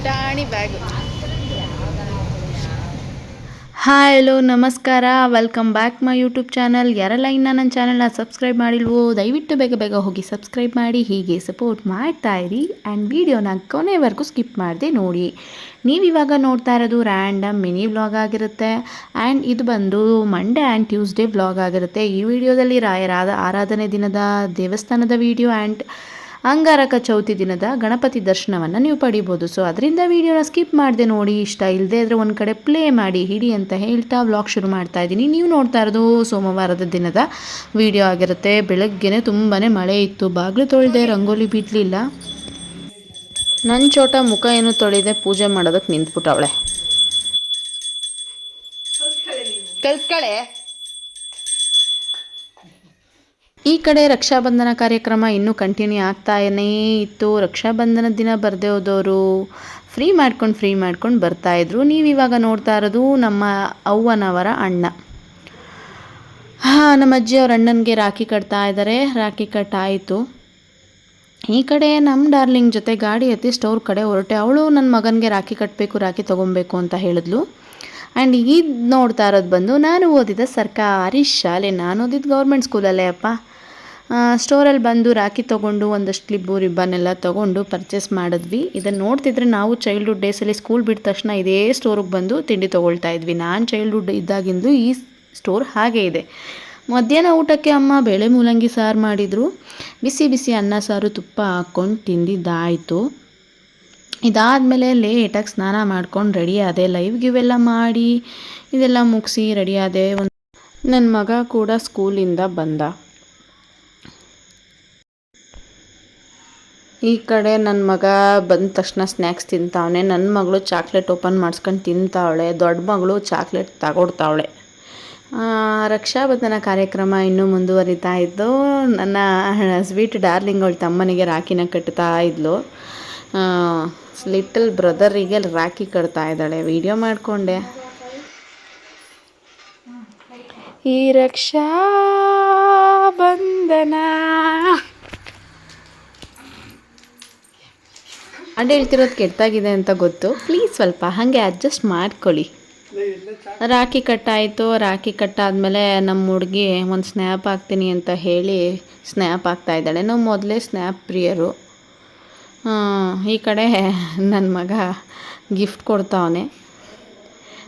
ಪುಟಾಣಿ bag. Hi, hello, ನಮಸ್ಕಾರ. Welcome back my YouTube channel ಯಾರೆಲ್ಲ ಇನ್ನು ನನ್ನ ಚಾನಲ್ನ ಸಬ್ಸ್ಕ್ರೈಬ್ ಮಾಡಿಲ್ವೋ, ದಯವಿಟ್ಟು ಬೇಗ ಬೇಗ ಹೋಗಿ ಸಬ್ಸ್ಕ್ರೈಬ್ ಮಾಡಿ, ಹೀಗೆ ಸಪೋರ್ಟ್ ಮಾಡ್ತಾ ಇರಿ. ಆ್ಯಂಡ್ ವಿಡಿಯೋನ ಕೊನೆವರೆಗೂ ಸ್ಕಿಪ್ ಮಾಡಿದೆ ನೋಡಿ. ನೀವಿವಾಗ ನೋಡ್ತಾ ಇರೋದು ರ್ಯಾಂಡಮ್ ಮಿನಿ ವ್ಲಾಗ್ ಆಗಿರುತ್ತೆ. ಆ್ಯಂಡ್ ಇದು ಬಂದು ಮಂಡೇ ಆ್ಯಂಡ್ ಟ್ಯೂಸ್ಡೇ ವ್ಲಾಗ್ ಆಗಿರುತ್ತೆ. ಈ ವಿಡಿಯೋದಲ್ಲಿ ರಾಯರಾದ ಆರಾಧನೆ ದಿನದ ದೇವಸ್ಥಾನದ ವಿಡಿಯೋ ಆ್ಯಂಡ್ ಅಂಗಾರಕ ಚೌತಿ ದಿನದ ಗಣಪತಿ ದರ್ಶನವನ್ನು ನೀವು ಪಡಿಬೋದು. ಸೊ ಅದರಿಂದ ವಿಡಿಯೋನ ಸ್ಕಿಪ್ ಮಾಡಿದೆ ನೋಡಿ ಇಷ್ಟ ಇಲ್ಲದೆ ಆದರೆ ಒಂದು ಕಡೆ ಪ್ಲೇ ಮಾಡಿ ಹಿಡಿ ಅಂತ ಹೇಳ್ತಾ ವ್ಲಾಗ್ ಶುರು ಮಾಡ್ತಾ ಇದ್ದೀನಿ. ನೀವು ನೋಡ್ತಾ ಇರೋದು ಸೋಮವಾರದ ದಿನದ ವಿಡಿಯೋ ಆಗಿರುತ್ತೆ. ಬೆಳಗ್ಗೆನೆ ತುಂಬಾ ಮಳೆ ಇತ್ತು. ಬಾಗಿಲು ತೊಳೆದೆ ರಂಗೋಲಿ ಬಿಡಲಿಲ್ಲ. ನನ್ನ ಚೋಟ ಮುಖ ಏನು ತೊಳೆದೆ ಪೂಜೆ ಮಾಡೋದಕ್ಕೆ ನಿಂತ್ಬಿಟ್ಟವಳೆ. ಕಲ್ತ್ಕಳೆ? ಈ ಕಡೆ ರಕ್ಷಾಬಂಧನ ಕಾರ್ಯಕ್ರಮ ಇನ್ನೂ ಕಂಟಿನ್ಯೂ ಆಗ್ತಾನೇ ಇತ್ತು. ರಕ್ಷಾಬಂಧನ ದಿನ ಬರದೇ ಹೋದವರು ಫ್ರೀ ಮಾಡ್ಕೊಂಡು ಫ್ರೀ ಮಾಡ್ಕೊಂಡು ಬರ್ತಾಯಿದ್ರು ನೀವು ನೀವಿವಾಗ ನೋಡ್ತಾ ಇರೋದು ನಮ್ಮ ಅವ್ವನವರ ಅಣ್ಣ. ಹಾಂ, ನಮ್ಮ ಅಜ್ಜಿ ಅವ್ರ ಅಣ್ಣನಿಗೆ ರಾಖಿ ಕಟ್ತಾ ಇದ್ದಾರೆ ರಾಖಿ ಕಟ್ಟಾಯಿತು ಈ ಕಡೆ ನಮ್ಮ ಡಾರ್ಲಿಂಗ್ ಜೊತೆ ಗಾಡಿ ಹತ್ತಿ ಸ್ಟೋರ್ ಕಡೆ ಹೊರಟೆ. ಅವಳು ನನ್ನ ಮಗನಿಗೆ ರಾಖಿ ಕಟ್ಟಬೇಕು ರಾಖಿ ತೊಗೊಬೇಕು ಅಂತ ಹೇಳಿದ್ಲು. ಆ್ಯಂಡ್ ಈಗ ನೋಡ್ತಾ ಇರೋದು ಬಂದು ನಾನು ಓದಿದ ಸರ್ಕಾರಿ ಶಾಲೆ. ನಾನು ಓದಿದ್ದು ಗೌರ್ಮೆಂಟ್ ಸ್ಕೂಲಲ್ಲೇ ಅಪ್ಪ. ಸ್ಟೋರಲ್ಲಿ ಬಂದು ರಾಖಿ ತೊಗೊಂಡು ಒಂದಷ್ಟು ಕ್ಲಿಬ್ಬು ರಿಬ್ಬನ್ ಎಲ್ಲ ತೊಗೊಂಡು ಪರ್ಚೇಸ್ ಮಾಡಿದ್ವಿ. ಇದನ್ನು ನೋಡ್ತಿದ್ರೆ ನಾವು ಚೈಲ್ಡ್ಹುಡ್ ಡೇಸಲ್ಲಿ ಸ್ಕೂಲ್ ಬಿಟ್ಟ ತಕ್ಷಣ ಇದೇ ಸ್ಟೋರಿಗೆ ಬಂದು ತಿಂಡಿ ತೊಗೊಳ್ತಾ ಇದ್ವಿ. ನಾನು ಚೈಲ್ಡ್ಹುಡ್ ಇದ್ದಾಗಿಂದು ಈ ಸ್ಟೋರ್ ಹಾಗೇ ಇದೆ. ಮಧ್ಯಾಹ್ನ ಊಟಕ್ಕೆ ಅಮ್ಮ ಬೇಳೆ ಮೂಲಂಗಿ ಸಾರು ಮಾಡಿದರು. ಬಿಸಿ ಬಿಸಿ ಅನ್ನ, ಸಾರು, ತುಪ್ಪ ಹಾಕ್ಕೊಂಡು ತಿಂದಿದ್ದಾಯಿತು. ಇದಾದಮೇಲೆ ಲೇಟಾಗಿ ಸ್ನಾನ ಮಾಡ್ಕೊಂಡು ರೆಡಿ ಆದೆ. ಲೈವ್ ಗಿವೆಲ್ಲ ಮಾಡಿ, ಇದೆಲ್ಲ ಮುಗಿಸಿ ರೆಡಿ ಆದೆ. ಒಂದು ನನ್ನ ಮಗ ಕೂಡ ಸ್ಕೂಲಿಂದ ಬಂದ. ಈ ಕಡೆ ನನ್ನ ಮಗ ಬಂದ ತಕ್ಷಣ ಸ್ನ್ಯಾಕ್ಸ್ ತಿಂತಾವನೆ. ನನ್ನ ಮಗಳು ಚಾಕ್ಲೇಟ್ ಓಪನ್ ಮಾಡಿಸ್ಕೊಂಡು ತಿಂತಾವಳೆ. ದೊಡ್ಡ ಮಗಳು ಚಾಕ್ಲೇಟ್ ತಗೊಡ್ತಾವಳೆ. ರಕ್ಷಾಬಂಧನ ಕಾರ್ಯಕ್ರಮ ಇನ್ನೂ ಮುಂದುವರಿತಾ ಇದ್ದು, ನನ್ನ ಸ್ವೀಟ್ ಡಾರ್ಲಿಂಗ್ ಅವಳ ತಮ್ಮನಿಗೆ ರಾಖಿನ ಕಟ್ತಾ ಇದ್ಲು. ಲಿಟಲ್ ಬ್ರದರಿಗೆ ರಾಖಿ ಕಟ್ತಾ ಇದ್ದಾಳೆ. ವಿಡಿಯೋ ಮಾಡಿಕೊಂಡೆ. ಈ ರಕ್ಷಾ ಬಂಧನ ಹಾಡು ಹೇಳ್ತಿರೋದು ಕೆಟ್ಟಾಗಿದೆ ಅಂತ ಗೊತ್ತು. ಪ್ಲೀಸ್ ಸ್ವಲ್ಪ ಹಾಗೆ ಅಡ್ಜಸ್ಟ್ ಮಾಡ್ಕೊಳ್ಳಿ. ರಾಖಿ ಕಟ್ಟಾಯಿತು, ರಾಖಿ ಕಟ್ಟಾದಮೇಲೆ ನಮ್ಮ ಹುಡುಗಿ ಒಂದು ಸ್ನ್ಯಾಪ್ ಹಾಕ್ತೀನಿ ಅಂತ ಹೇಳಿ ಸ್ನ್ಯಾಪ್ ಹಾಕ್ತಾ ಇದ್ದಾಳೆ. ನಾವು ಮೊದಲೇ ಸ್ನ್ಯಾಪ್ ಪ್ರಿಯರು. ಈ ಕಡೆ ನನ್ನ ಮಗ ಗಿಫ್ಟ್ ಕೊಡ್ತಾವನೆ.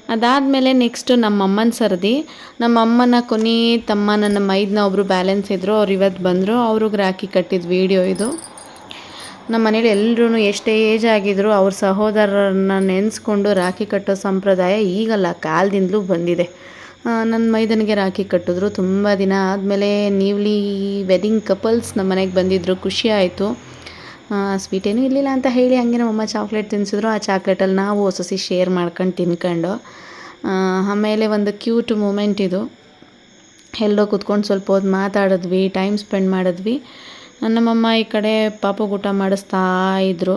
ಅದಾದಮೇಲೆ ನೆಕ್ಸ್ಟು ನಮ್ಮಮ್ಮನ ಸರದಿ. ನಮ್ಮಮ್ಮನ ಕೊನೆ ತಮ್ಮ ನನ್ನ ಮೈದನ ಒಬ್ಬರು ಬ್ಯಾಲೆನ್ಸ್ ಇದ್ದರು ಅವ್ರು ಇವತ್ತು ಬಂದರು. ಅವ್ರಿಗೆ ರಾಖಿ ಕಟ್ಟಿದ ವೀಡಿಯೋ ಇದು. ನಮ್ಮ ಮನೇಲಿ ಎಲ್ಲರೂ ಎಷ್ಟೇ ಏಜ್ ಆಗಿದ್ರು ಅವ್ರ ಸಹೋದರರನ್ನ ನೆನೆಸ್ಕೊಂಡು ರಾಖಿ ಕಟ್ಟೋ ಸಂಪ್ರದಾಯ ಈಗಲ್ಲ, ಕಾಲದಿಂದಲೂ ಬಂದಿದೆ. ನನ್ನ ಮೈದನಿಗೆ ರಾಖಿ ಕಟ್ಟಿದ್ರು. ತುಂಬ ದಿನ ಆದಮೇಲೆ ನೀವ್ಲಿ ವೆಡ್ಡಿಂಗ್ ಕಪಲ್ಸ್ ನಮ್ಮ ಮನೆಗೆ ಬಂದಿದ್ದರು ಖುಷಿ ಆಯಿತು. ಸ್ವೀಟ್ ಏನೂ ಇರಲಿಲ್ಲ ಅಂತ ಹೇಳಿ ಹಂಗೆ ನಮ್ಮಮ್ಮ ಚಾಕ್ಲೇಟ್ ತಿನ್ನಿಸಿದ್ರು ಆ ಚಾಕ್ಲೇಟಲ್ಲಿ ನಾವು ಹೊಸಸಿ ಶೇರ್ ಮಾಡ್ಕೊಂಡು ತಿನ್ಕೊಂಡು. ಆಮೇಲೆ ಒಂದು ಕ್ಯೂಟ್ ಮೂಮೆಂಟ್ ಇದು. ಎಲ್ಲೋ ಕೂತ್ಕೊಂಡು ಸ್ವಲ್ಪ ಹೊತ್ತು ಮಾತಾಡಿದ್ವಿ ಟೈಮ್ ಸ್ಪೆಂಡ್ ಮಾಡಿದ್ವಿ. ನಮ್ಮಮ್ಮ ಈ ಕಡೆ ಪಾಪುಗೆ ಊಟ ಮಾಡಿಸ್ತಾ ಇದ್ದರು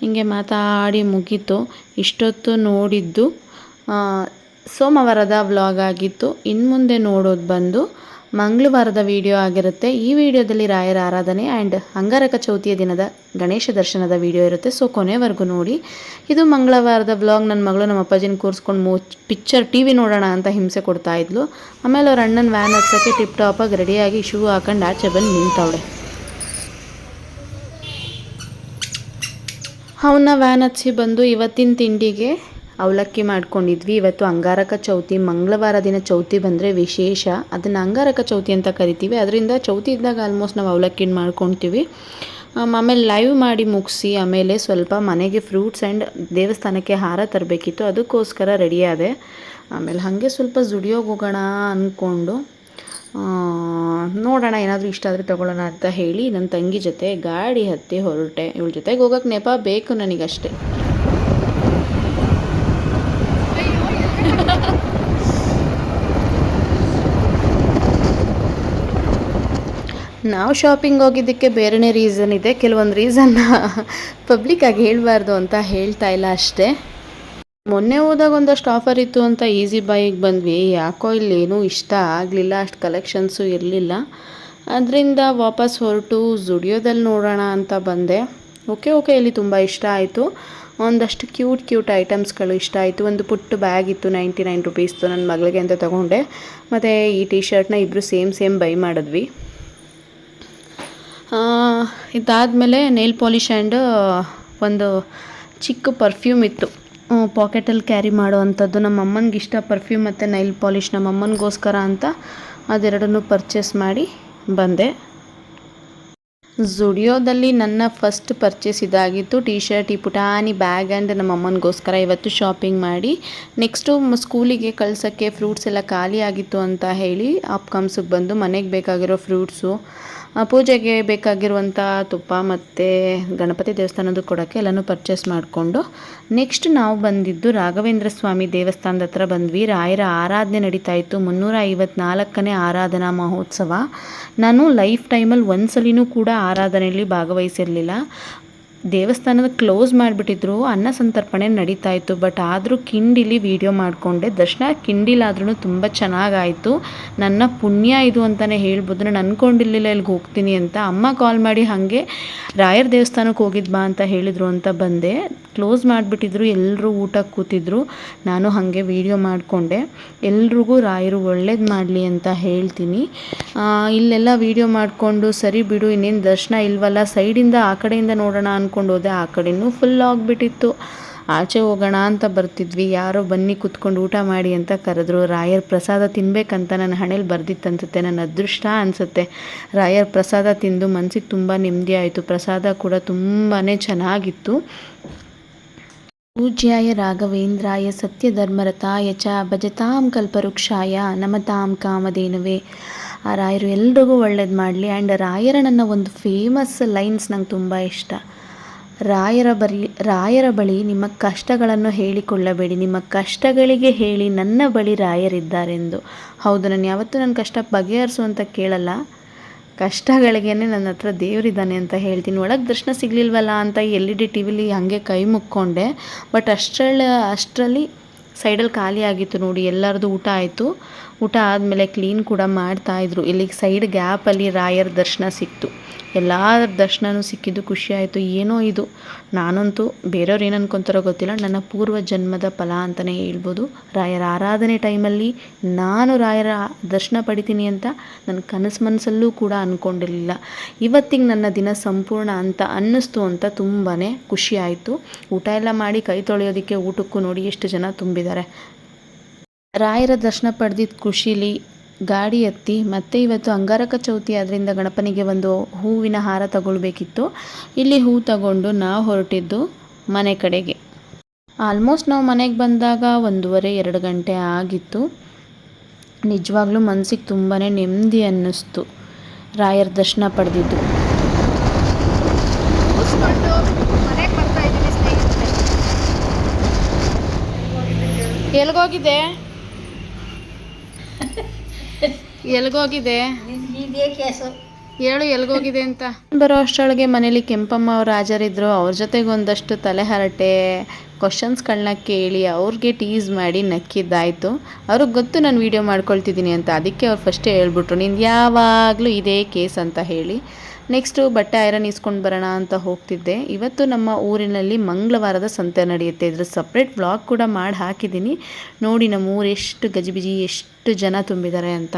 ಹಿಂಗೆ ಮಾತಾಡಿ ಮುಗೀತು. ಇಷ್ಟೊತ್ತು ನೋಡಿದ್ದು ಸೋಮವಾರದ ವ್ಲಾಗ್ ಆಗಿತ್ತು. ಇನ್ನು ಮುಂದೆ ನೋಡೋದು ಬಂದು ಮಂಗಳವಾರದ ವಿಡಿಯೋ ಆಗಿರುತ್ತೆ. ಈ ವಿಡಿಯೋದಲ್ಲಿ ರಾಯರ ಆರಾಧನೆ ಆ್ಯಂಡ್ ಅಂಗಾರಕ ಚೌತಿಯ ದಿನದ ಗಣೇಶ ದರ್ಶನದ ವಿಡಿಯೋ ಇರುತ್ತೆ. ಸೊ ಕೊನೆವರೆಗೂ ನೋಡಿ. ಇದು ಮಂಗಳವಾರದ ಬ್ಲಾಗ್ ನನ್ನ ಮಗಳು ನಮ್ಮ ಅಪ್ಪಾಜಿನ ಕೂರಿಸ್ಕೊಂಡು ಮೂ ಪಿಕ್ಚರ್ ಟಿ ವಿ ನೋಡೋಣ ಅಂತ ಹಿಂಸೆ ಕೊಡ್ತಾ ಇದ್ಲು. ಆಮೇಲೆ ಅವ್ರ ಅಣ್ಣನ ವ್ಯಾನ್ ಹತ್ಸೋಕ್ಕೆ ಟಿಪ್ ಟಾಪಾಗಿ ರೆಡಿಯಾಗಿ ಶೂ ಹಾಕೊಂಡು ಆಚೆ ಬಂದು ನಿಂತವಳೆ. ಅವನ್ನ ವ್ಯಾನ್ ಹಚ್ಚಿ ಬಂದು ಇವತ್ತಿನ ತಿಂಡಿಗೆ ಅವಲಕ್ಕಿ ಮಾಡ್ಕೊಂಡಿದ್ವಿ. ಇವತ್ತು ಅಂಗಾರಕ ಚೌತಿ, ಮಂಗಳವಾರ ದಿನ ಚೌತಿ ಬಂದರೆ ವಿಶೇಷ. ಅದನ್ನು ಅಂಗಾರಕ ಚೌತಿ ಅಂತ ಕರಿತೀವಿ. ಅದರಿಂದ ಚೌತಿ ಇದ್ದಾಗ ಆಲ್ಮೋಸ್ಟ್ ನಾವು ಅವಲಕ್ಕಿನ ಮಾಡ್ಕೊತೀವಿ. ಆಮೇಲೆ ಲೈವ್ ಮಾಡಿ ಮುಗಿಸಿ, ಆಮೇಲೆ ಸ್ವಲ್ಪ ಮನೆಗೆ ಫ್ರೂಟ್ಸ್ ಆ್ಯಂಡ್ ದೇವಸ್ಥಾನಕ್ಕೆ ಹಾರ ತರಬೇಕಿತ್ತು. ಅದಕ್ಕೋಸ್ಕರ ರೆಡಿ ಆದೆ. ಆಮೇಲೆ ಹಾಗೆ ಸ್ವಲ್ಪ ಜುಡಿಯೋಗಿ ಹೋಗೋಣ ಅಂದ್ಕೊಂಡು ನೋಡೋಣ ಏನಾದರೂ ಇಷ್ಟ ಆದರೆ ತೊಗೊಳ್ಳೋಣ ಅಂತ ಹೇಳಿ ನನ್ನ ತಂಗಿ ಜೊತೆ ಗಾಡಿ ಹತ್ತಿ ಹೊರಟೆ. ಇವಳ ಜೊತೆಗೆ ಹೋಗೋಕ್ಕೆ ನೆಪ ಬೇಕು ನನಗಷ್ಟೇ. ನಾವು ಶಾಪಿಂಗ್ ಹೋಗಿದ್ದಕ್ಕೆ ಬೇರೆನೇ ರೀಸನ್ ಇದೆ. ಕೆಲವೊಂದು ರೀಸನ್ನ ಪಬ್ಲಿಕ್ಕಾಗಿ ಹೇಳಬಾರ್ದು ಅಂತ ಹೇಳ್ತಾ ಇಲ್ಲ ಅಷ್ಟೇ. ಮೊನ್ನೆ ಹೋದಾಗ ಒಂದಷ್ಟು ಆಫರ್ ಇತ್ತು ಅಂತ ಈಸಿ ಬಾಯಿಗೆ ಬಂದ್ವಿ. ಯಾಕೋ ಇಲ್ಲಿ ಏನೂ ಇಷ್ಟ ಆಗಲಿಲ್ಲ, ಅಷ್ಟು ಕಲೆಕ್ಷನ್ಸು ಇರಲಿಲ್ಲ. ಅದರಿಂದ ವಾಪಸ್ ಹೊರಟು ಜುಡಿಯೋದಲ್ಲಿ ನೋಡೋಣ ಅಂತ ಬಂದೆ. ಓಕೆ ಓಕೆ ಇಲ್ಲಿ ತುಂಬ ಇಷ್ಟ ಆಯಿತು. ಒಂದಷ್ಟು ಕ್ಯೂಟ್ ಕ್ಯೂಟ್ ಐಟಮ್ಸ್ಗಳು ಇಷ್ಟ ಆಯಿತು. ಒಂದು ಪುಟ್ಟು ಬ್ಯಾಗ್ ಇತ್ತು, ನೈಂಟಿ ನೈನ್ ರುಪೀಸ್ದು ನನ್ನ ಮಗಳಿಗೆ ಅಂತ ತೊಗೊಂಡೆ. ಮತ್ತು ಈ ಟಿ ಶರ್ಟ್ನ ಇಬ್ಬರು ಸೇಮ್ ಸೇಮ್ ಬೈ ಮಾಡಿದ್ವಿ. ಇದಾದಮೇಲೆ ನೇಲ್ ಪಾಲಿಷ್ ಆ್ಯಂಡ್ ಒಂದು ಚಿಕ್ಕ ಪರ್ಫ್ಯೂಮ್ ಇತ್ತು. ಪಾಕೆಟಲ್ಲಿ ಕ್ಯಾರಿ ಮಾಡೋ ಅಂಥದ್ದು ನಮ್ಮ ಅಮ್ಮನಿಗೆ ಇಷ್ಟ ಪರ್ಫ್ಯೂಮ್ ಮತ್ತು ನೈಲ್ ಪಾಲಿಷ್ ನಮ್ಮ ಅಮ್ಮನಿಗೋಸ್ಕರ ಅಂತ ಅದೆರಡನ್ನೂ ಪರ್ಚೇಸ್ ಮಾಡಿ ಬಂದೆ. ಝುಡಿಯೋದಲ್ಲಿ ನನ್ನ ಫಸ್ಟ್ ಪರ್ಚೇಸ್ ಇದಾಗಿತ್ತು. ಟಿ ಶರ್ಟ್ ಈ ಪುಟಾನಿ ಬ್ಯಾಗ್ ಆ್ಯಂಡ್ ನಮ್ಮ ಅಮ್ಮನಿಗೋಸ್ಕರ ಇವತ್ತು ಶಾಪಿಂಗ್ ಮಾಡಿ. ನೆಕ್ಸ್ಟು ಸ್ಕೂಲಿಗೆ ಕಳ್ಸೋಕ್ಕೆ ಫ್ರೂಟ್ಸ್ ಎಲ್ಲ ಖಾಲಿ ಆಗಿತ್ತು ಅಂತ ಹೇಳಿ ಅಪ್ಕಮ್ಸಿಗೆ ಬಂದು ಮನೆಗೆ ಬೇಕಾಗಿರೋ ಫ್ರೂಟ್ಸು ಪೂಜೆಗೆ ಬೇಕಾಗಿರುವಂಥ ತುಪ್ಪ ಮತ್ತು ಗಣಪತಿ ದೇವಸ್ಥಾನದ್ದು ಕೊಡೋಕ್ಕೆ ಎಲ್ಲನೂ ಪರ್ಚೇಸ್ ಮಾಡಿಕೊಂಡು ನೆಕ್ಸ್ಟ್ ನಾವು ಬಂದಿದ್ದು ರಾಘವೇಂದ್ರ ಸ್ವಾಮಿ ದೇವಸ್ಥಾನದ ಹತ್ರ ಬಂದ್ವಿ. ರಾಯರ ಆರಾಧನೆ ನಡೀತಾ ಇತ್ತು. ಮುನ್ನೂರ ಐವತ್ನಾಲ್ಕನೇ ಆರಾಧನಾ ಮಹೋತ್ಸವ. ನಾನು ಲೈಫ್ ಟೈಮಲ್ಲಿ ಒಂದ್ಸಲಿನೂ ಕೂಡ ಆರಾಧನೆಯಲ್ಲಿ ಭಾಗವಹಿಸಿರಲಿಲ್ಲ. ದೇವಸ್ಥಾನದ ಕ್ಲೋಸ್ ಮಾಡಿಬಿಟ್ಟಿದ್ರು, ಅನ್ನ ಸಂತರ್ಪಣೆ ನಡೀತಾ ಇತ್ತು ಬಟ್ ಆದರೂ ಕಿಂಡಿಲಿ ವಿಡಿಯೋ ಮಾಡಿಕೊಂಡೆ. ದರ್ಶನ ಕಿಂಡಿಲಾದ್ರೂ ತುಂಬ ಚೆನ್ನಾಗಾಯಿತು. ನನ್ನ ಪುಣ್ಯ ಇದು ಅಂತಲೇ ಹೇಳ್ಬೋದು ನಾನು ಅಂದ್ಕೊಂಡಿರ್ಲಿಲ್ಲ ಇಲ್ಲಿಗೆ ಹೋಗ್ತೀನಿ ಅಂತ. ಅಮ್ಮ ಕಾಲ್ ಮಾಡಿ ಹಾಗೆ, ರಾಯರ ದೇವಸ್ಥಾನಕ್ಕೆ ಹೋಗಿದ್ದು ಬಾ ಅಂತ ಹೇಳಿದರು ಅಂತ ಬಂದೆ. ಕ್ಲೋಸ್ ಮಾಡಿಬಿಟ್ಟಿದ್ರು ಎಲ್ಲರೂ ಊಟಕ್ಕೆ ಕೂತಿದ್ರು. ನಾನು ಹಾಗೆ ವೀಡಿಯೋ ಮಾಡಿಕೊಂಡೆ. ಎಲ್ರಿಗೂ ರಾಯರು ಒಳ್ಳೇದು ಮಾಡಲಿ ಅಂತ ಹೇಳ್ತೀನಿ. ಇಲ್ಲೆಲ್ಲ ವೀಡಿಯೋ ಮಾಡಿಕೊಂಡು, ಸರಿ ಬಿಡು, ಇನ್ನೇನು ದರ್ಶನ ಇಲ್ವಲ್ಲ, ಸೈಡಿಂದ ಆ ಕಡೆಯಿಂದ ನೋಡೋಣ ಅಂದ್ಕೊಂಡು ಹೋದೆ. ಆ ಕಡೆಯೂ ಫುಲ್ ಆಗಿಬಿಟ್ಟಿತ್ತು. ಆಚೆ ಹೋಗೋಣ ಅಂತ ಬರ್ತಿದ್ವಿ. ಯಾರೋ ಬನ್ನಿ ಕುತ್ಕೊಂಡು ಊಟ ಮಾಡಿ ಅಂತ ಕರೆದ್ರು. ರಾಯರ್ ಪ್ರಸಾದ ತಿನ್ಬೇಕಂತ ನನ್ನ ಬರ್ದಿತ್ತು ಅನ್ಸುತ್ತೆ ನನ್ನ ಅದೃಷ್ಟ ಅನಿಸುತ್ತೆ. ರಾಯರ್ ಪ್ರಸಾದ ತಿಂದು ಮನಸ್ಸಿಗೆ ತುಂಬ ನೆಮ್ಮದಿ ಆಯಿತು. ಪ್ರಸಾದ ಕೂಡ ತುಂಬಾ ಚೆನ್ನಾಗಿತ್ತು. ಪೂಜ್ಯಾಯ ರಾಘವೇಂದ್ರಾಯ ಸತ್ಯಧರ್ಮರತಾಯ ಚ ಭಜತಾಂ ಕಲ್ಪವೃಕ್ಷಾಯ ನಮತಾಂ ಕಾಮಧೇನುವೆ. ಆ ರಾಯರು ಎಲ್ರಿಗೂ ಒಳ್ಳೇದು ಮಾಡಲಿ ಆ್ಯಂಡ್ ರಾಯರ ನನ್ನ ಒಂದು ಫೇಮಸ್ ಲೈನ್ಸ್ ನಂಗೆ ತುಂಬ ಇಷ್ಟ. ರಾಯರ ಬರಿ, ರಾಯರ ಬಳಿ ನಿಮ್ಮ ಕಷ್ಟಗಳನ್ನು ಹೇಳಿಕೊಳ್ಳಬೇಡಿ, ನಿಮ್ಮ ಕಷ್ಟಗಳಿಗೆ ಹೇಳಿ ನನ್ನ ಬಳಿ ರಾಯರಿದ್ದಾರೆಂದು. ಹೌದು ನಾನು ಯಾವತ್ತೂ ನನ್ನ ಕಷ್ಟ ಬಗೆಹರಿಸು ಅಂತ ಕೇಳಲ್ಲ. ಕಷ್ಟಗಳಿಗೇ ನನ್ನ ಹತ್ರ ದೇವರಿದ್ದಾನೆ ಅಂತ ಹೇಳ್ತೀನಿ. ಒಳಗೆ ದರ್ಶನ ಸಿಗಲಿಲ್ವಲ್ಲ ಅಂತ ಎಲ್ ಇ ಡಿ ಟಿ ವಿಲಿ ಹಾಗೆ ಕೈ ಮುಕ್ಕೊಂಡೆ. ಬಟ್ ಅಷ್ಟರಲ್ಲಿ ಅಷ್ಟರಲ್ಲಿ ಸೈಡಲ್ಲಿ ಖಾಲಿ ಆಗಿತ್ತು ನೋಡಿ, ಎಲ್ಲರದು ಊಟ ಆಯಿತು. ಊಟ ಆದಮೇಲೆ ಕ್ಲೀನ್ ಕೂಡ ಮಾಡ್ತಾಯಿದ್ರು ಇಲ್ಲಿಗೆ ಸೈಡ್ ಗ್ಯಾಪಲ್ಲಿ ರಾಯರ ದರ್ಶನ ಸಿಕ್ತು. ಎಲ್ಲರ ದರ್ಶನವೂ ಸಿಕ್ಕಿದ್ದು ಖುಷಿಯಾಯಿತು ಏನೋ ಇದು. ನಾನಂತೂ ಬೇರೆಯವ್ರು ಏನು ಅನ್ಕೊತಾರೋ ಗೊತ್ತಿಲ್ಲ. ನನ್ನ ಪೂರ್ವ ಜನ್ಮದ ಫಲ ಅಂತಲೇ ಹೇಳ್ಬೋದು. ರಾಯರ ಆರಾಧನೆ ಟೈಮಲ್ಲಿ ನಾನು ರಾಯರ ದರ್ಶನ ಪಡಿತೀನಿ ಅಂತ ನನ್ನ ಕನಸು ಮನಸ್ಸಲ್ಲೂ ಕೂಡ ಅಂದ್ಕೊಂಡಿರಲಿಲ್ಲ ಇವತ್ತಿಗೆ ನನ್ನ ದಿನ ಸಂಪೂರ್ಣ ಅಂತ ಅನ್ನಿಸ್ತು ಅಂತ ತುಂಬಾ ಖುಷಿಯಾಯಿತು ಊಟ ಎಲ್ಲ ಮಾಡಿ ಕೈ ತೊಳೆಯೋದಕ್ಕೆ ಊಟಕ್ಕೂ ನೋಡಿ ಎಷ್ಟು ಜನ ತುಂಬಿದ್ದಾರೆ ರಾಯರ ದರ್ಶನ ಪಡೆದಿದ್ದ ಖುಷಿಲಿ ಗಾಡಿ ಎತ್ತಿ ಮತ್ತೆ ಇವತ್ತು ಅಂಗಾರಕ ಚೌತಿ ಅದರಿಂದ ಗಣಪನಿಗೆ ಒಂದು ಹೂವಿನ ಹಾರ ತಗೊಳ್ಬೇಕಿತ್ತು. ಇಲ್ಲಿ ಹೂ ತಗೊಂಡು ನಾವು ಹೊರಟಿದ್ದು ಮನೆ ಕಡೆಗೆ. ಆಲ್ಮೋಸ್ಟ್ ನಾವು ಮನೆಗೆ ಬಂದಾಗ ಒಂದೂವರೆ, ಎರಡು ಗಂಟೆ ಆಗಿತ್ತು. ನಿಜವಾಗ್ಲೂ ಮನಸ್ಸಿಗೆ ತುಂಬಾ ನೆಮ್ಮದಿ ಅನ್ನಿಸ್ತು ರಾಯರ ದರ್ಶನ ಪಡೆದಿದ್ದು. ಮುಗಿಸ್ಕೊಂಡು ಮನೆಗೆ ಬರ್ತಾ ಇದ್ದೀನಿ ಸ್ನೇಹಿತರೆ ಎಲ್ಗೋಗಿದೆ? ಎಲ್ಗೋಗಿದೆ ಇದೇ ಕೇಸು. ಹೇಳು ಎಲ್ಗೋಗಿದೆ ಅಂತ. ಬರೋ ಅಷ್ಟರೊಳಗೆ ಮನೇಲಿ ಕೆಂಪಮ್ಮ ಅವ್ರು ಹಾಜರಿದ್ರು ಅವ್ರ ಜೊತೆಗೆ ಒಂದಷ್ಟು ತಲೆಹರಟೆ ಕ್ವಶನ್ಸ್ಗಳನ್ನ ಕೇಳಿ ಅವ್ರಿಗೆ ಟೀಸ್ ಮಾಡಿ ನಕ್ಕಿದ್ದಾಯಿತು. ಅವ್ರಿಗೆ ಗೊತ್ತು ನಾನು ವೀಡಿಯೋ ಮಾಡ್ಕೊಳ್ತಿದ್ದೀನಿ ಅಂತ ಅದಕ್ಕೆ ಅವ್ರು ಫಸ್ಟೇ ಹೇಳ್ಬಿಟ್ರು ನಿಂದು ಯಾವಾಗಲೂ ಇದೇ ಕೇಸ್ ಅಂತ ಹೇಳಿ. ನೆಕ್ಸ್ಟು ಬಟ್ಟೆ ಐರನ್ ಇಸ್ಕೊಂಡು ಬರೋಣ ಅಂತ ಹೋಗ್ತಿದ್ದೆ. ಇವತ್ತು ನಮ್ಮ ಊರಿನಲ್ಲಿ ಮಂಗಳವಾರದ ಸಂತೆ ನಡೆಯುತ್ತೆ. ಇದ್ರ ಸಪ್ರೇಟ್ ಬ್ಲಾಗ್ ಕೂಡ ಮಾಡಿ ಹಾಕಿದ್ದೀನಿ. ನೋಡಿ ನಮ್ಮ ಊರು ಎಷ್ಟು ಗಜಿಬಿಜಿ, ಎಷ್ಟು ಜನ ತುಂಬಿದ್ದಾರೆ ಅಂತ.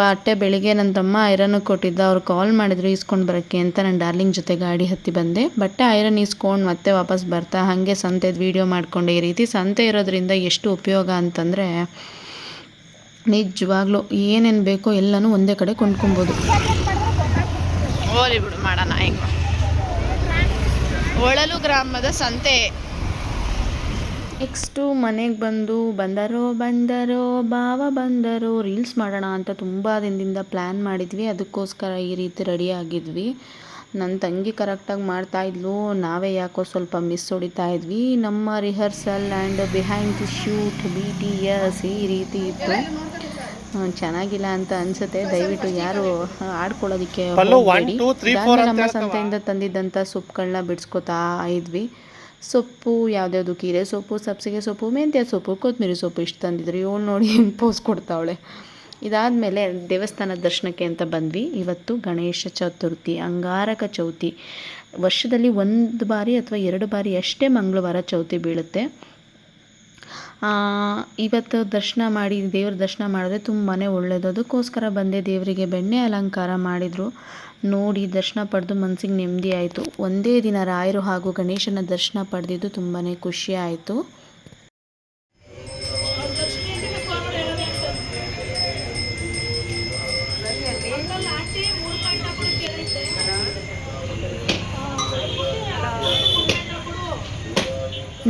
ಬಟ್ಟೆ ಬೆಳಿಗ್ಗೆ ನನ್ನ ತಮ್ಮ ಐರನ್ ಕೊಟ್ಟಿದ್ದ. ಅವ್ರು ಕಾಲ್ ಮಾಡಿದ್ರು ಇಸ್ಕೊಂಡು ಬರೋಕ್ಕೆ ಅಂತ. ನಾನು ಡಾರ್ಲಿಂಗ್ ಜೊತೆ ಗಾಡಿ ಹತ್ತಿ ಬಂದೆ. ಬಟ್ಟೆ ಐರನ್ ಇಸ್ಕೊಂಡು ಮತ್ತೆ ವಾಪಸ್ ಬರ್ತಾ ಹಾಗೆ ಸಂತೆದು ವೀಡಿಯೋ ಮಾಡಿಕೊಂಡೆ. ಈ ರೀತಿ ಸಂತೆ ಇರೋದ್ರಿಂದ ಎಷ್ಟು ಉಪಯೋಗ ಅಂತಂದರೆ, ನಿಜವಾಗ್ಲೂ ಏನೇನು ಬೇಕೋ ಎಲ್ಲನೂ ಒಂದೇ ಕಡೆ ಕೊಂಡ್ಕೊಬೋದು. ಹೋಲಿ ಬಿಡು ಮಾಡೋಣ, ಹೆಂಗ. ಒಳಲು ಗ್ರಾಮದ ಸಂತೆ. ನೆಕ್ಸ್ಟು ಮನೆಗೆ ಬಂದು, ಬಂದರೋ ಬಂದರೋ, ಭಾವ ಬಂದರೋ, ರೀಲ್ಸ್ ಮಾಡೋಣ ಅಂತ ತುಂಬ ದಿನದಿಂದ ಪ್ಲ್ಯಾನ್ ಮಾಡಿದ್ವಿ. ಅದಕ್ಕೋಸ್ಕರ ಈ ರೀತಿ ರೆಡಿ ಆಗಿದ್ವಿ. ನನ್ನ ತಂಗಿ ಕರೆಕ್ಟಾಗಿ ಮಾಡ್ತಾ ಇದ್ಲು. ನಾವೇ ಯಾಕೋ ಸ್ವಲ್ಪ ಮಿಸ್ ಹೊಡಿತಾ ಇದ್ವಿ. ನಮ್ಮ rehearsal and behind the shoot B T S ಈ ರೀತಿ ಇತ್ತು. ಚೆನ್ನಾಗಿಲ್ಲ ಅಂತ ಅನ್ಸುತ್ತೆ. ದಯವಿಟ್ಟು ಯಾರು ಆಡ್ಕೊಳ್ಳೋದಕ್ಕೆ ನಮ್ಮ ಸಂತೆಯಿಂದ ತಂದಿದ್ದಂಥ ಸೊಪ್ಪುಗಳನ್ನ ಬಿಡಿಸ್ಕೊತಾ ಇದ್ವಿ. ಸೊಪ್ಪು ಯಾವ್ದ್ಯಾವ್ದು ಕೀರೆ ಸೊಪ್ಪು ಸಬ್ಸಿಗೆ ಸೊಪ್ಪು ಮೆಂತ್ಯ ಸೊಪ್ಪು ಕೊತ್ತಂಬರಿ ಸೊಪ್ಪು ಇಷ್ಟು ತಂದಿದ್ರು. ಇವಳು ನೋಡಿ ಪೋಸ್ ಕೊಡ್ತಾವಳೆ. ಇದಾದಮೇಲೆ ದೇವಸ್ಥಾನ ದರ್ಶನಕ್ಕೆ ಅಂತ ಬಂದ್ವಿ. ಇವತ್ತು ಗಣೇಶ ಚತುರ್ಥಿ ಅಂಗಾರಕ ಚೌತಿ. ವರ್ಷದಲ್ಲಿ ಒಂದು ಬಾರಿ ಅಥವಾ ಎರಡು ಬಾರಿ ಅಷ್ಟೇ ಮಂಗಳವಾರ ಚೌತಿ ಬೀಳುತ್ತೆ. ಇವತ್ತು ದರ್ಶನ ಮಾಡಿ, ದೇವ್ರ ದರ್ಶನ ಮಾಡಿದ್ರೆ ತುಂಬಾ ಒಳ್ಳೆಯದು ಅದಕ್ಕೋಸ್ಕರ ಬಂದೆ, ದೇವರಿಗೆ ಬೆಣ್ಣೆ ಅಲಂಕಾರ ಮಾಡಿದರು. ನೋಡಿ, ದರ್ಶನ ಪಡೆದು ಮನಸ್ಸಿಗೆ ನೆಮ್ಮದಿ ಆಯಿತು. ಒಂದೇ ದಿನ ರಾಯರು ಹಾಗೂ ಗಣೇಶನ ದರ್ಶನ ಪಡೆದಿದ್ದು ತುಂಬಾ ಖುಷಿಯಾಯಿತು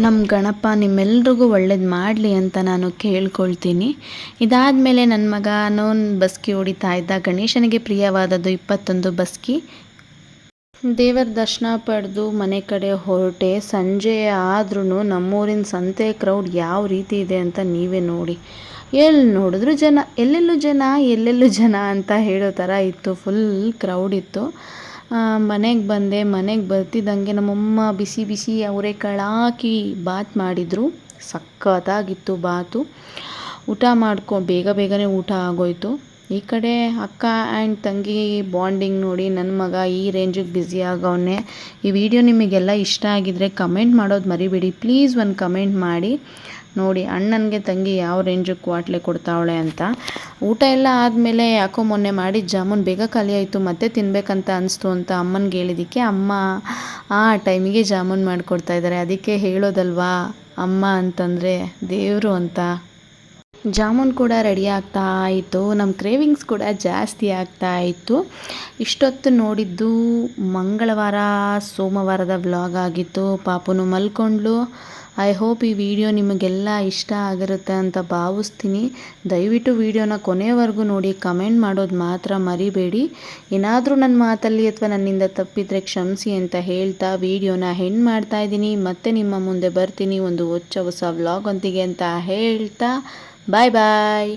ನಮ್ಮ ಗಣಪ ನಿಮ್ಮೆಲ್ರಿಗೂ ಒಳ್ಳೇದು ಮಾಡಲಿ ಅಂತ ನಾನು ಕೇಳ್ಕೊಳ್ತೀನಿ. ಇದಾದಮೇಲೆ ನನ್ನ ಮಗ ನೋನ್ ಬಸ್ಕಿ ಹೊಡಿತಾ ಇದ್ದ. ಗಣೇಶನಿಗೆ ಪ್ರಿಯವಾದದ್ದು ಇಪ್ಪತ್ತೊಂದು ಬಸ್ಕಿ. ದೇವರ ದರ್ಶನ ಪಡೆದು ಮನೆ ಕಡೆ ಹೊರಟೆ. ಸಂಜೆ ಆದ್ರೂ ನಮ್ಮೂರಿನ ಸಂತೆ ಕ್ರೌಡ್ ಯಾವ ರೀತಿ ಇದೆ ಅಂತ ನೀವೇ ನೋಡಿ. ಎಲ್ಲಿ ನೋಡಿದ್ರು ಜನ, ಎಲ್ಲೆಲ್ಲೂ ಜನ ಎಲ್ಲೆಲ್ಲೂ ಜನ ಅಂತ ಹೇಳೋ ಥರ ಇತ್ತು. ಫುಲ್ ಕ್ರೌಡ್ ಇತ್ತು. ಮನೆಗೆ ಬಂದೆ, ಮನೆಗೆ ಬರ್ತಿದ್ದಂಗೆ ನಮ್ಮಮ್ಮ ಬಿಸಿ ಬಿಸಿ ಅವರೆಕಾಳು ಹಾಕಿ ಬಾತ್ ಮಾಡಿದರು. ಸಖತ್ತಾಗಿತ್ತು ಬಾತು. ಊಟ ಮಾಡ್ಕೊ, ಬೇಗ ಬೇಗನೆ ಊಟ ಆಗೋಯ್ತು. ಈ ಕಡೆ ಅಕ್ಕ ಆ್ಯಂಡ್ ತಂಗಿ ಬಾಂಡಿಂಗ್ ನೋಡಿ ನನ್ನ ಮಗ ಈ ರೇಂಜಿಗೆ ಬ್ಯುಸಿ ಆಗೋನೆ. ಈ ವಿಡಿಯೋ ನಿಮಗೆಲ್ಲ ಇಷ್ಟ ಆಗಿದ್ರೆ ಕಮೆಂಟ್ ಮಾಡೋದು ಮರಿಬೇಡಿ. ಪ್ಲೀಸ್ ಒಂದು ಕಮೆಂಟ್ ಮಾಡಿ. ನೋಡಿ, ಅಣ್ಣನಿಗೆ ತಂಗಿ ಯಾವ ರೇಂಜಿಗೆ ಕ್ವಾಟ್ಲೆ ಕೊಡ್ತಾವಳೆ ಅಂತ. ಊಟ ಎಲ್ಲ ಆದಮೇಲೆ ಯಾಕೋ ಮೊನ್ನೆ ಮಾಡಿ, ಜಾಮೂನ್ ಬೇಗ ಖಾಲಿ ಆಯಿತು, ಮತ್ತೆ ತಿನ್ನಬೇಕಂತ ಅನಿಸ್ತು ಅಂತ ಅಮ್ಮನಿಗೆ ಹೇಳಿದ್ದಕ್ಕೆ ಅಮ್ಮ, ಆ ಟೈಮಿಗೆ ಜಾಮೂನ್ ಮಾಡಿಕೊಡ್ತಾ ಇದ್ದಾರೆ ಅದಕ್ಕೆ ಹೇಳೋದಲ್ವಾ ಅಮ್ಮ ಅಂತಂದರೆ, ದೇವರು ಅಂತ. ಜಾಮೂನ್ ಕೂಡ ರೆಡಿ ಆಗ್ತಾ ಇತ್ತು. ನಮ್ಮ ಕ್ರೇವಿಂಗ್ಸ್ ಕೂಡ ಜಾಸ್ತಿ ಆಗ್ತಾ ಇತ್ತು. ಇಷ್ಟೊತ್ತು ನೋಡಿದ್ದು ಮಂಗಳವಾರ, ಸೋಮವಾರದ ವ್ಲಾಗ್ ಆಗಿತ್ತು. ಪಾಪುನು ಮಲ್ಕೊಂಡ್ಲು ಐ ಹೋಪ್ ಈ ವಿಡಿಯೋ ನಿಮಗೆಲ್ಲ ಇಷ್ಟ ಆಗಿರುತ್ತೆ ಅಂತ ಭಾವಿಸ್ತೀನಿ. ದಯವಿಟ್ಟು ವಿಡಿಯೋನ ಕೊನೆಯವರೆಗೂ ನೋಡಿ ಕಮೆಂಟ್ ಮಾಡೋದು ಮಾತ್ರ ಮರಿಬೇಡಿ. ಏನಾದರೂ ನನ್ನ ಮಾತಲ್ಲಿ ಅಥವಾ ನನ್ನಿಂದ ತಪ್ಪಿದರೆ ಕ್ಷಮಿಸಿ ಅಂತ ಹೇಳ್ತಾ ವಿಡಿಯೋನ ಹೆಣ್ಣು ಮಾಡ್ತಾ ಇದ್ದೀನಿ. ಮತ್ತೆ ನಿಮ್ಮ ಮುಂದೆ ಬರ್ತೀನಿ ಒಂದು ಹೊಚ್ಚ ಹೊಸ ವ್ಲಾಗ್ ಅಂತಿಗೆ ಅಂತ ಹೇಳ್ತಾ Bye bye.